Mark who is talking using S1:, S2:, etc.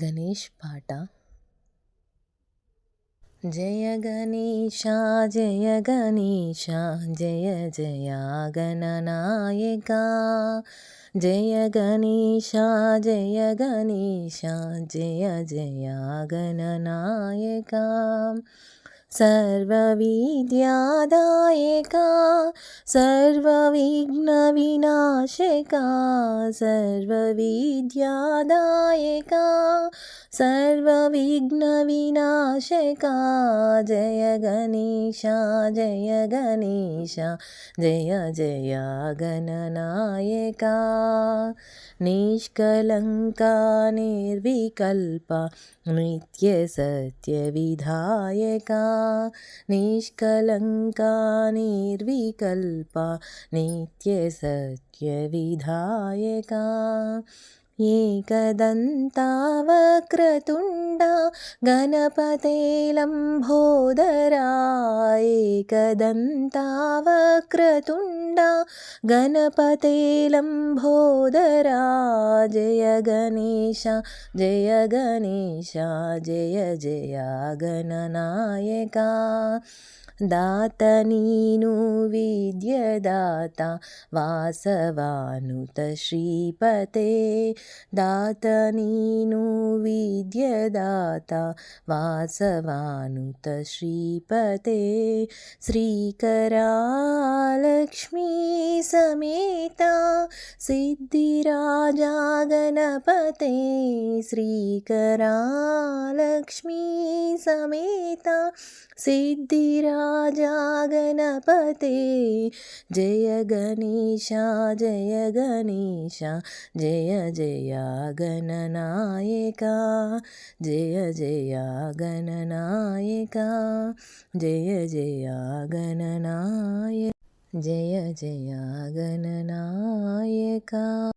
S1: గణేష్ పాట జయ గణేశ జయ గణేశ జయ జయ గణనాయక జయ గణేశ జయ గణేశ జయ జయ గణనాయక सर्वविद्यादायका सर्वविघ्नविनाशका सर्वविद्यादायका सर्वविघ्नविनाशका। जय गणेश जय गणेश जय जय गणनायका। निष्कलङ्का निर्विकल्पा नित्यसत्यविधायका निष्कलङ्का निर्विकल्पा नित्यसत्यविधायका एकदन्ता वक्रतुण्डा गणपते लम्भोदरा एकदन्ता वक्रतुण्डा गणपते लम्भोदरा जय गणेश जय गणेश जय जय गणनायका दात नीनु विद्यदाता वासवानुत श्रीपते दात नीनु विद्यदाता वासवानुत श्रीपते श्रीकरा लक्ष्मी समेता सिद्धिराजा गणपते श्रीकरा लक्ष्मी समेता सिद्धिराजा गणपते जय गणेश जय गणेश जय जय गणनायका जय जय गणनायका जय जय गणनाय जय जय गणनायका